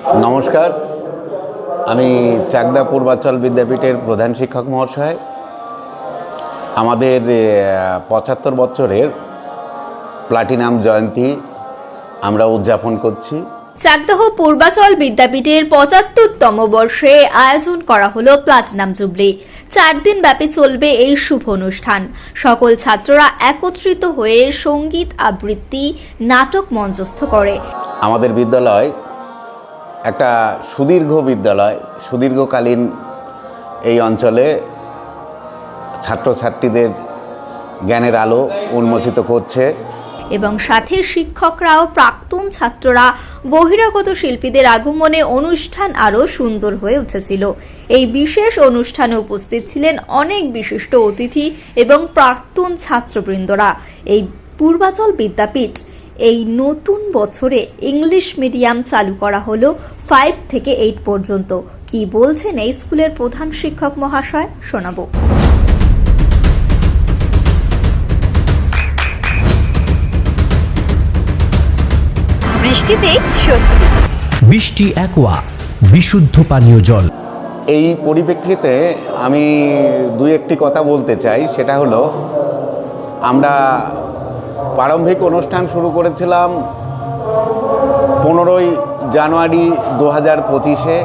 নমস্কার। আমি চাকদা পূর্বাচল বিদ্যাপীঠের প্রধান শিক্ষক মহাশয়। আমাদের পঁচাত্তর বছরের প্লাটিনাম জয়ন্তী আমরা উদযাপন করছি। চাকদাহ পূর্বাচল বিদ্যাপীঠের পঁচাত্তরতম বর্ষে আয়োজন করা হলো প্লাটিনাম জুবলি। চার দিন ব্যাপী চলবে এই শুভ অনুষ্ঠান। সকল ছাত্ররা একত্রিত হয়ে সংগীত আবৃত্তি নাটক মঞ্চস্থ করে। আমাদের বিদ্যালয় একটা সুদীর্ঘ বিদ্যালয়, সুদীর্ঘকালীন এই অঞ্চলে ছাত্রছাত্রীদের জ্ঞানের আলো উন্মোচিত করছে। এবং সাথে শিক্ষকরাও প্রাক্তন ছাত্ররা বহিরাগত শিল্পীদের আগমনে অনুষ্ঠান আরও সুন্দর হয়ে উঠেছিল। এই বিশেষ অনুষ্ঠানে উপস্থিত ছিলেন অনেক বিশিষ্ট অতিথি এবং প্রাক্তন ছাত্রবৃন্দরা। এই পূর্বাচল বিদ্যাপীঠ এই নতুন বছরে ইংলিশ মিডিয়াম চালু করা হলো ফাইভ থেকে এইট পর্যন্ত। কি বলছেন এই স্কুলের প্রধান শিক্ষক মহাশয়? শোনাবো। বৃষ্টিতেই স্বস্তি। বৃষ্টি অ্যাকোয়া বিশুদ্ধ পানীয় জল। এই পরিপ্রেক্ষিতে আমি দুই একটি কথা বলতে চাই। সেটা হলো আমরা প্রারম্ভিক অনুষ্ঠান শুরু করেছিলাম পনেরোই জানুয়ারি দু হাজার পঁচিশে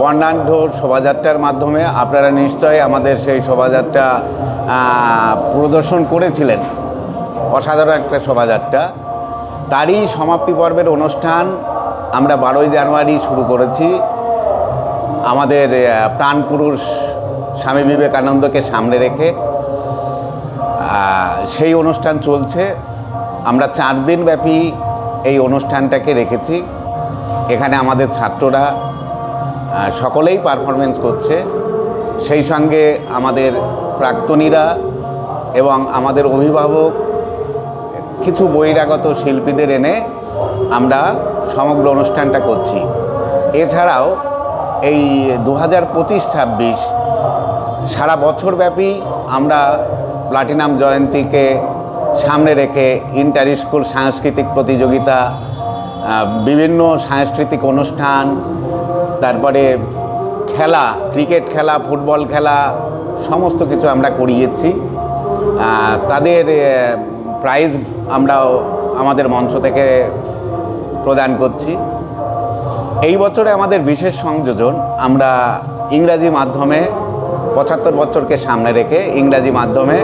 বর্ণাঢ্য শোভাযাত্রার মাধ্যমে। আপনারা নিশ্চয়ই আমাদের সেই শোভাযাত্রা প্রদর্শন করেছিলেন। অসাধারণ একটা শোভাযাত্রা। তারই সমাপ্তি পর্বের অনুষ্ঠান আমরা বারোই জানুয়ারি শুরু করেছি। আমাদের প্রাণপুরুষ স্বামী বিবেকানন্দকে সামনে রেখে সেই অনুষ্ঠান চলছে। আমরা চার দিন ব্যাপী এই অনুষ্ঠানটাকে রেখেছি। এখানে আমাদের ছাত্ররা সকলেই পারফরমেন্স করছে। সেই সঙ্গে আমাদের প্রাক্তনীরা এবং আমাদের অভিভাবক, কিছু বহিরাগত শিল্পীদের এনে আমরা সমগ্র অনুষ্ঠানটা করছি। এছাড়াও এই দু হাজার পঁচিশ ছাব্বিশ সারা বছরব্যাপী আমরা প্লাটিনাম জয়ন্তীকে সামনে রেখে ইন্টার স্কুল সাংস্কৃতিক প্রতিযোগিতা বিভিন্ন সাংস্কৃতিক অনুষ্ঠান, তারপরে খেলা, ক্রিকেট খেলা, ফুটবল খেলা, সমস্ত কিছু আমরা করিয়েছি। তাদের প্রাইজ আমরাও আমাদের মঞ্চ থেকে প্রদান করছি। এই বছরে আমাদের বিশেষ সংযোজন, আমরা ইংরাজি মাধ্যমে পঁচাত্তর বছরকে সামনে রেখে ইংরাজি মাধ্যমে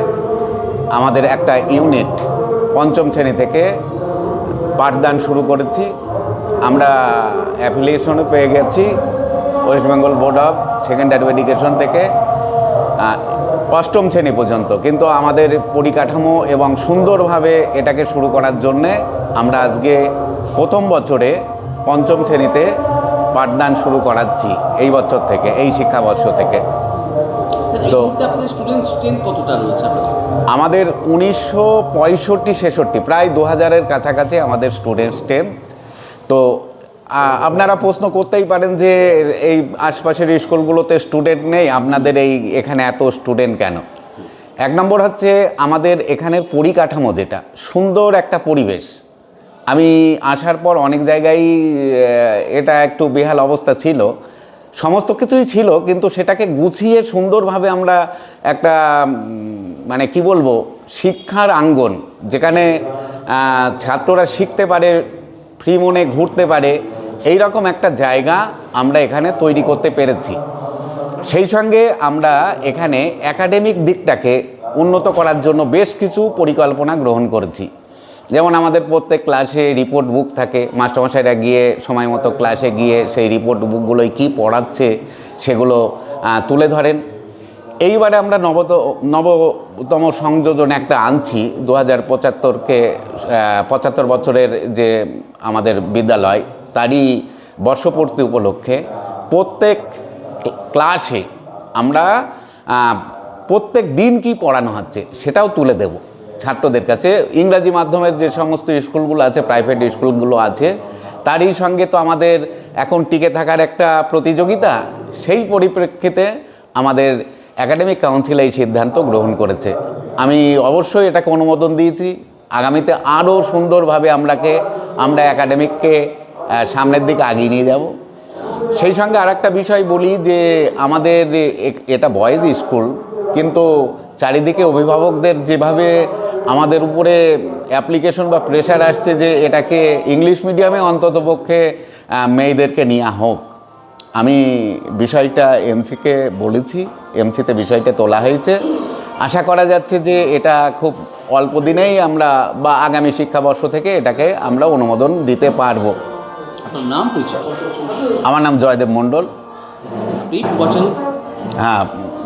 আমাদের একটা ইউনিট পঞ্চম শ্রেণি থেকে পাঠদান শুরু করেছি। আমরা অ্যাফিলিয়েশনও পেয়ে গেছি, West Bengal board of secondary education থেকে অষ্টম শ্রেণি পর্যন্ত। কিন্তু আমাদের পরিকাঠামো এবং সুন্দরভাবে এটাকে শুরু করার জন্যে আমরা আজকে প্রথম বছরে পঞ্চম শ্রেণীতে পাঠদান শুরু করাচ্ছি, এই বছর থেকে, এই শিক্ষাবর্ষ থেকে। তো- স্টুডেন্ট স্ট্রেন্থ কতটা রয়েছে আমাদের উনিশশো পঁয়ষট্টি ছেষট্টি প্রায় দু হাজারের কাছাকাছি আমাদের স্টুডেন্ট স্টেম তো আপনারা প্রশ্ন করতেই পারেন যে এই আশপাশের স্কুলগুলোতে স্টুডেন্ট নেই আপনাদের এই এখানে এত স্টুডেন্ট কেন? এক নম্বর হচ্ছে আমাদের এখানের পরিকাঠামো যেটা সুন্দর একটা পরিবেশ। আমি আসার পর অনেক জায়গায় এটা একটু বেহাল অবস্থা ছিল। সমস্ত কিছুই ছিল, কিন্তু সেটাকে গুছিয়ে সুন্দরভাবে আমরা একটা মানে কি বলব, শিক্ষার আঙ্গন, যেখানে ছাত্ররা শিখতে পারে, ফ্রি মনে ঘুরতে পারে এই রকম একটা জায়গা আমরা এখানে তৈরি করতে পেরেছি। সেই সঙ্গে আমরা এখানে একাডেমিক দিকটাকে উন্নত করার জন্য বেশ কিছু পরিকল্পনা গ্রহণ করেছি। যেমন আমাদের প্রত্যেক ক্লাসে রিপোর্ট বুক থাকে, মাস্টারমশাইরা গিয়ে সময় মতো ক্লাসে গিয়ে সেই রিপোর্ট বুকগুলোয় কী পড়াচ্ছে সেগুলো তুলে ধরেন। এইবারে আমরা নবত, নবতম সংযোজন একটা আনছি দু হাজার পঁচাত্তরকে পঁচাত্তর বছরের যে আমাদের বিদ্যালয়, তারই বর্ষপূর্তি উপলক্ষে প্রত্যেক ক্লাসে আমরা প্রত্যেক দিন কি পড়ানো হচ্ছে সেটাও তুলে দেব। ছাত্রদের কাছে ইংরাজি মাধ্যমের যে সমস্ত স্কুলগুলো আছে প্রাইভেট স্কুলগুলো আছে, তারই সঙ্গে তো আমাদের এখন টিকে থাকার একটা প্রতিযোগিতা, সেই পরিপ্রেক্ষিতে আমাদের একাডেমিক কাউন্সিল এই সিদ্ধান্ত গ্রহণ করেছে। আমি অবশ্যই এটাকে অনুমোদন দিয়েছি। আগামীতে আরও সুন্দরভাবে আমরাকে, আমরা একাডেমিককে সামনের দিকে আগিয়ে নিয়ে যাব। সেই সঙ্গে আর একটা বিষয় বলি যে আমাদের এটা বয়েজ স্কুল কিন্তু চারিদিকে অভিভাবকদের যেভাবে আমাদের উপরে অ্যাপ্লিকেশন বা প্রেশার আসছে যে এটাকে ইংলিশ মিডিয়ামে অন্ততপক্ষে আহ, মেয়েদেরকে নেওয়া হোক। আমি বিষয়টা এমসিকে বলেছি এমসিতে বিষয়টা তোলা হয়েছে। আশা করা যাচ্ছে যে এটা খুব অল্প দিনেই আমরা বা আগামী শিক্ষাবর্ষ থেকে এটাকে আমরা অনুমোদন দিতে পারব। নাম আমার নাম জয়দেব মণ্ডল। হ্যাঁ